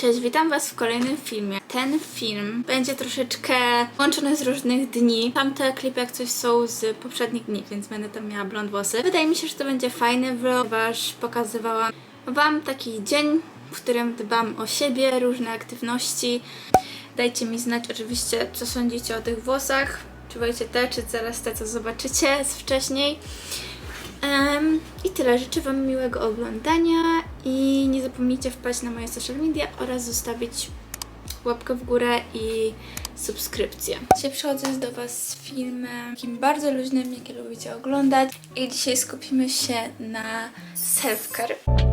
Cześć, witam Was w kolejnym filmie. Ten film będzie troszeczkę łączony z różnych dni. Tamte klipy jak coś są z poprzednich dni, więc będę tam miała blond włosy. Wydaje mi się, że to będzie fajny vlog, ponieważ pokazywałam Wam taki dzień, w którym dbam o siebie, różne aktywności. Dajcie mi znać oczywiście, co sądzicie o tych włosach. Czy wolicie te, czy zaraz te, co zobaczycie z wcześniej. Em, I tyle. Życzę Wam miłego oglądania i nie zapomnijcie wpaść na moje social media oraz zostawić łapkę w górę i subskrypcję. Dzisiaj przychodzę do Was z filmem takim bardzo luźnym, jaki lubicie oglądać i dzisiaj skupimy się na self-care.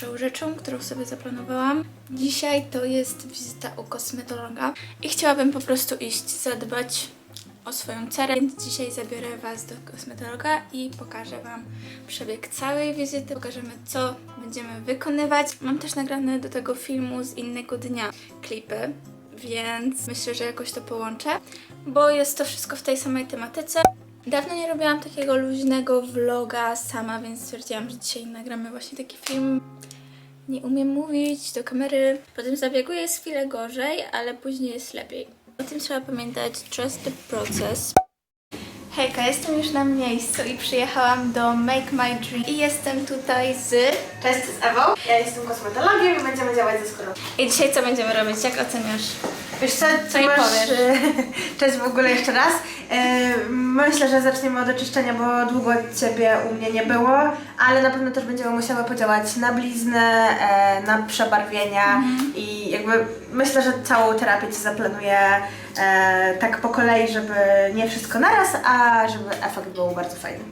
Pierwszą rzeczą, którą sobie zaplanowałam dzisiaj, to jest wizyta u kosmetologa i chciałabym po prostu iść zadbać o swoją cerę, więc dzisiaj zabiorę Was do kosmetologa i pokażę Wam przebieg całej wizyty, pokażemy co będziemy wykonywać. Mam też nagrane do tego filmu z innego dnia klipy, więc myślę, że jakoś to połączę, bo jest to wszystko w tej samej tematyce. Dawno nie robiłam takiego luźnego vloga sama, więc stwierdziłam, że dzisiaj nagramy właśnie taki film. Nie umiem mówić do kamery. Po tym zabiegu jest chwilę gorzej, ale później jest lepiej. O tym trzeba pamiętać. Trust the process. Hejka, jestem już na miejscu i przyjechałam do Make My Dream. I jestem tutaj z... Cześć, z Ewą. Ja jestem kosmetologiem i będziemy działać ze skórą. I dzisiaj co będziemy robić? Jak oceniasz? Wiesz co, Co masz, powiesz? Cześć w ogóle jeszcze raz. E, Myślę, że zaczniemy od oczyszczenia, bo długo Ciebie u mnie nie było, ale na pewno też będziemy musiały podziałać na bliznę, e, na przebarwienia Mhm. i jakby myślę, że całą terapię Ci zaplanuję e, tak po kolei, żeby nie wszystko naraz, a żeby efekt był bardzo fajny.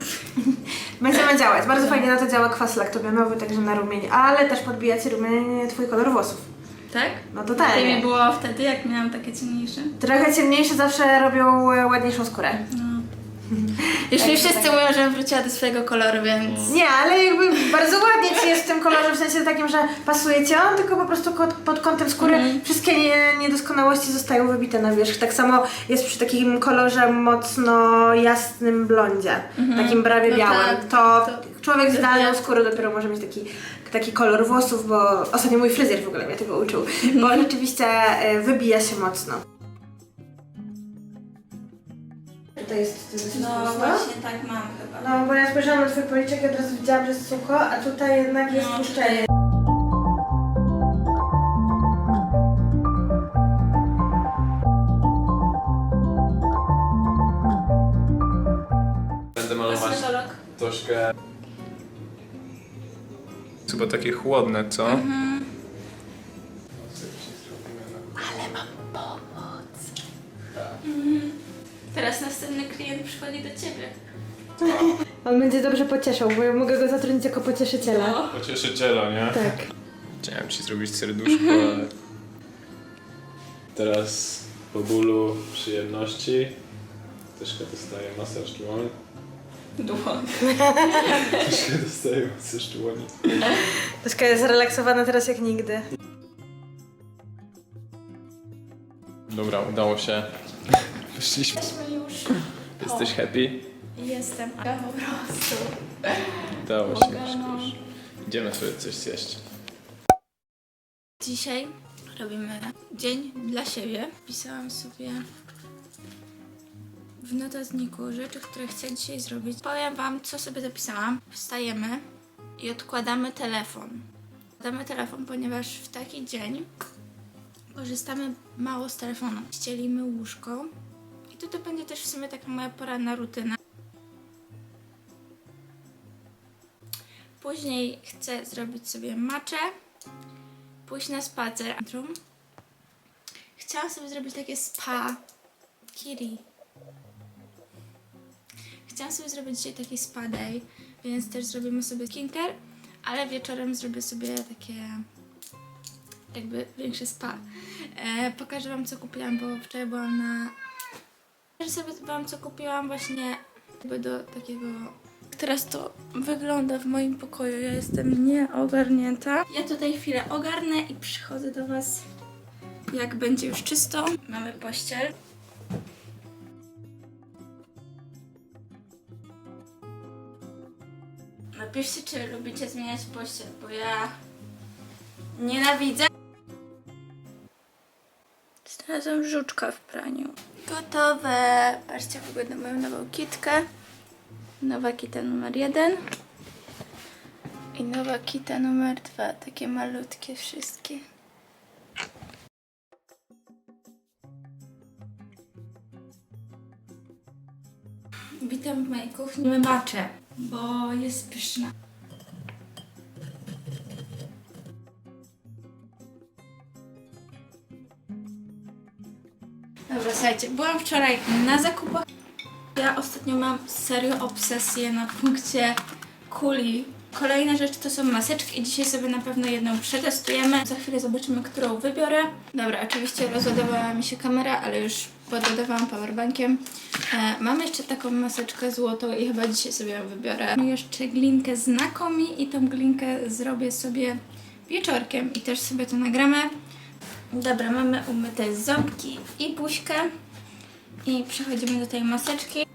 Będziemy działać. Bardzo fajnie na to działa kwas laktobionowy, także na rumień, ale też podbija Ci rumień Twój kolor włosów. Tak? No Lepiej totalnie. mi było wtedy, jak miałam takie ciemniejsze. Trochę ciemniejsze zawsze robią e, ładniejszą skórę. Już mi Tak, wszyscy tak. mówią, żebym wróciła do swojego koloru, więc... Nie, ale jakby bardzo ładnie ci jest w tym kolorze, w sensie takim, że pasuje ci on, tylko po prostu ko- pod kątem skóry Mhm. wszystkie nie, niedoskonałości zostają wybite na wierzch. Tak samo jest przy takim kolorze mocno jasnym blondzie, takim prawie No białym. tak, to, to- człowiek z idealną skórą dopiero może mieć taki, taki kolor włosów, bo ostatnio mój fryzjer w ogóle mnie tego uczył, bo rzeczywiście e, wybija się mocno. Tutaj jest dosyć No mocno. właśnie tak mam chyba. No, bo ja spojrzałam na twój policzek i od razu widziałam, że jest sucho, a tutaj jednak jest No, tłuszczenie. Będę malować Kosmetolog. troszkę. Chyba takie chłodne, co? Teraz następny klient przychodzi do ciebie. On będzie dobrze pocieszał, bo ja mogę go zatrudnić jako pocieszyciela. No. Pocieszyciela, nie? Tak. Chciałem ci zrobić serduszko, ale... Teraz po bólu przyjemności troszkę dostaję masaż dłoni. Dłoń. Troszkę dostaję masaż dłoni. Tośka jest zrelaksowana teraz jak nigdy. Dobra, udało się. Wyszliśmy. Jesteśmy już. Jesteś happy? Jestem. Ja po prostu. Udało się. No. już. Idziemy sobie coś zjeść. Dzisiaj robimy dzień dla siebie. Pisałam sobie w notatniku rzeczy, które chcę dzisiaj zrobić. Powiem Wam, co sobie zapisałam. Wstajemy i odkładamy telefon. Odkładamy telefon, ponieważ w taki dzień korzystamy mało z telefonu. Ścielimy łóżko i to, to będzie też w sumie taka moja poranna rutyna. Później chcę zrobić sobie maczę, pójść na spacer. Chciałam sobie zrobić takie spa. Kiri. Chciałam sobie zrobić dzisiaj taki spa day, więc też zrobimy sobie skincare, ale wieczorem zrobię sobie takie jakby większe spa. E, pokażę Wam co kupiłam, bo wczoraj byłam na... Pokażę sobie Wam co kupiłam właśnie jakby do takiego Teraz to wygląda w moim pokoju. Ja jestem nieogarnięta. Ja tutaj chwilę ogarnę i przychodzę do Was, jak będzie już czysto. Mamy pościel. Napiszcie, czy lubicie zmieniać pościel, bo ja nienawidzę. Znalazłam żuczka w praniu. Gotowe. Patrzcie, wygląda moją nową kitkę. Nowa kita numer jeden. I nowa kita numer dwa. Takie malutkie wszystkie. Witam w mojej kuchni. Mymaczę, bo jest pyszna. Dobra, słuchajcie, byłam wczoraj na zakupach. Ja ostatnio mam serio obsesję na punkcie kuli. Kolejna rzecz to są maseczki i dzisiaj sobie na pewno jedną przetestujemy. Za chwilę zobaczymy, którą wybiorę. Dobra, oczywiście rozładowała mi się kamera, ale już podładowałam powerbankiem. E, mam jeszcze taką maseczkę złotą i chyba dzisiaj sobie ją wybiorę. Mam jeszcze glinkę z i tą glinkę zrobię sobie wieczorkiem i też sobie to nagramy. Dobra, mamy umyte ząbki i buźkę. I przechodzimy do tej maseczki.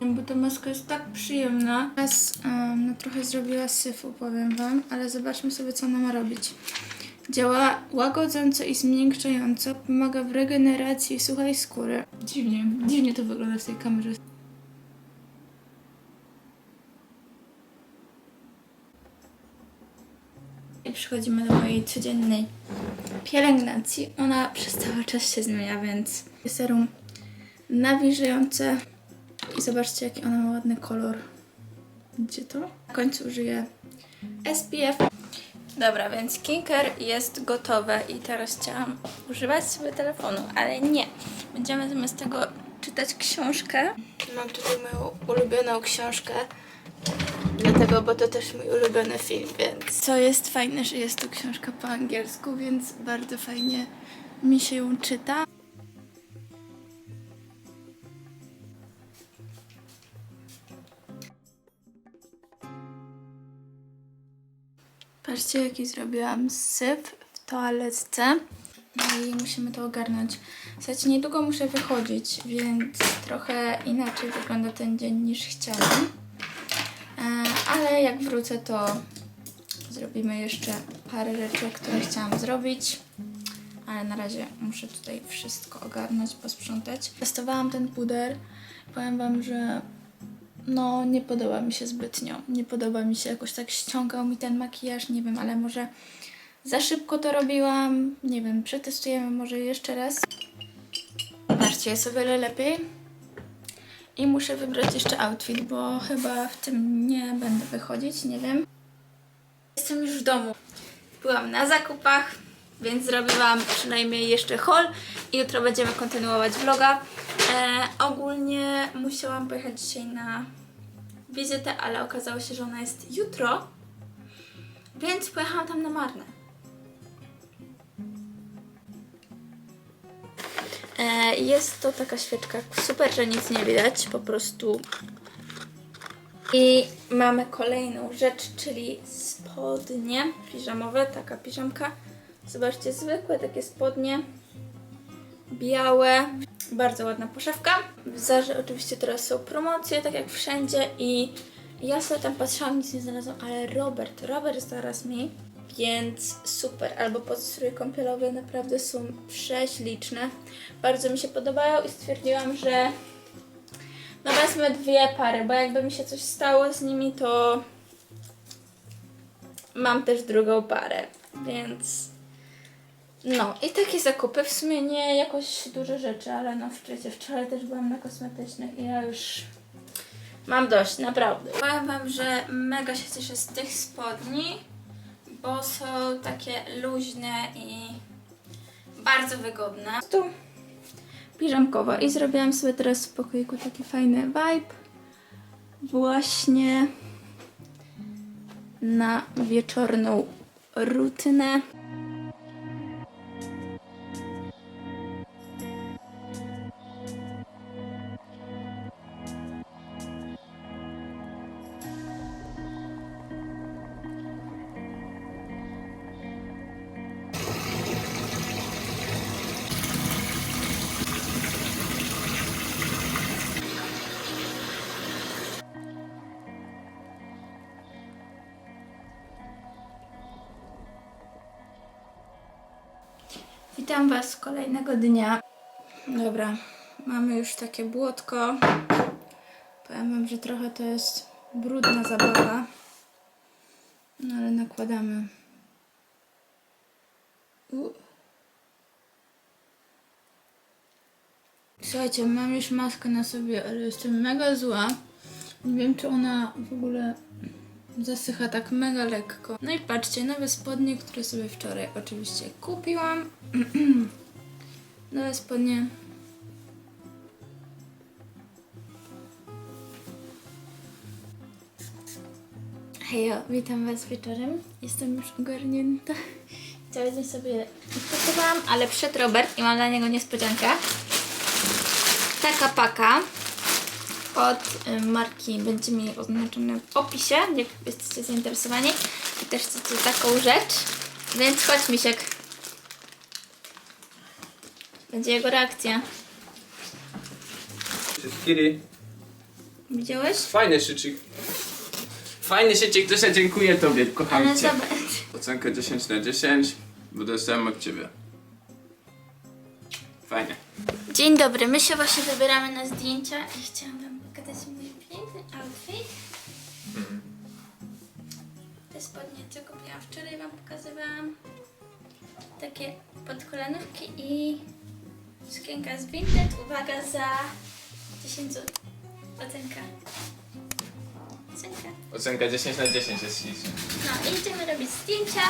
Bo ta maska jest tak przyjemna. Teraz um, no, trochę zrobiła syfu, powiem Wam, ale zobaczmy sobie, co ona ma robić. Działa łagodząco i zmiękczająco, pomaga w regeneracji suchej skóry. Dziwnie, dziwnie to wygląda w tej kamerze. Przechodzimy do mojej codziennej pielęgnacji. Ona przez cały czas się zmienia, więc serum nawilżające. I zobaczcie, jaki ona ma ładny kolor. Gdzie to? Na końcu użyję SPF. Dobra, więc skincare jest gotowe i teraz chciałam używać sobie telefonu, ale nie. Będziemy zamiast tego czytać książkę. Mam tutaj moją ulubioną książkę. Dlatego, bo to też mój ulubiony film, więc. Co jest fajne, że jest to książka po angielsku, więc bardzo fajnie mi się ją czyta. Patrzcie, jaki zrobiłam syf w toaletce. No i musimy to ogarnąć. Słuchajcie, niedługo muszę wychodzić, więc trochę inaczej wygląda ten dzień niż chciałam. Jak wrócę, to zrobimy jeszcze parę rzeczy, które chciałam zrobić. Ale na razie muszę tutaj wszystko ogarnąć, posprzątać. Testowałam ten puder. Powiem Wam, że no nie podoba mi się zbytnio. Nie podoba mi się, jakoś tak ściągał mi ten makijaż, nie wiem, ale może za szybko to robiłam. Nie wiem, przetestujemy może jeszcze raz. Patrzcie, jest o wiele lepiej. I muszę wybrać jeszcze outfit, bo chyba w tym nie będę wychodzić, nie wiem. Jestem już w domu. Byłam na zakupach, więc zrobiłam przynajmniej jeszcze haul i jutro będziemy kontynuować vloga. E, ogólnie musiałam pojechać dzisiaj na wizytę, ale okazało się, że ona jest jutro, więc pojechałam tam na marne. Jest to taka świeczka, super, że nic nie widać, po prostu. I mamy kolejną rzecz, czyli spodnie piżamowe, taka piżamka. Zobaczcie, zwykłe takie spodnie, białe, bardzo ładna poszewka. W Zarze oczywiście teraz są promocje, tak jak wszędzie i ja sobie tam patrzyłam, nic nie znalazłam, ale Robert, Robert zaraz mi, więc super. Albo podstrój kąpielowe naprawdę są prześliczne. Bardzo mi się podobają i stwierdziłam, że no wezmę dwie pary, bo jakby mi się coś stało z nimi, to mam też drugą parę, więc no i takie zakupy, w sumie nie jakoś duże rzeczy, ale no wczoraj, wczoraj też byłam na kosmetycznych i ja już mam dość, naprawdę. Powiem Wam, że mega się cieszę z tych spodni, bo są takie luźne i bardzo wygodne. Tu piżamkowa i zrobiłam sobie teraz w pokoiku taki fajny vibe właśnie na wieczorną rutynę. Witam Was kolejnego dnia. Dobra, mamy już takie błotko. Powiem Wam, że trochę to jest brudna zabawa. No ale nakładamy. U. Słuchajcie, mam już maskę na sobie, ale jestem mega zła. Nie wiem, czy ona w ogóle zasycha tak mega lekko. No i patrzcie, nowe spodnie, które sobie wczoraj oczywiście kupiłam. nowe spodnie. Hejo, witam Was wieczorem. Jestem już ogarnięta. Cały dzień sobie pracowałam, ale przed Robert i mam dla niego niespodziankę. Taka paka od y, marki będzie mi oznaczone w opisie, jak jesteście zainteresowani i też chcecie taką rzecz, więc chodź Misiek. Będzie jego reakcja. Kiri, Widziałeś? fajny szyczyk. Fajny szyczyk, też ja dziękuję tobie, kocham Ale cię. zobacz. Ocenkę 10 na 10, bo dostałem od ciebie. Fajnie. Dzień dobry, my się właśnie wybieramy na zdjęcia i chciałam wam pokazać mój piękny outfit. Te spodnie, co kupiłam wczoraj, wam pokazywałam. Takie podkolanówki i sukienka z Vinted. Uwaga za 10 zł. Ocenka. Ocenka. Ocenka 10 na 10 jest śliczna. No i idziemy robić zdjęcia.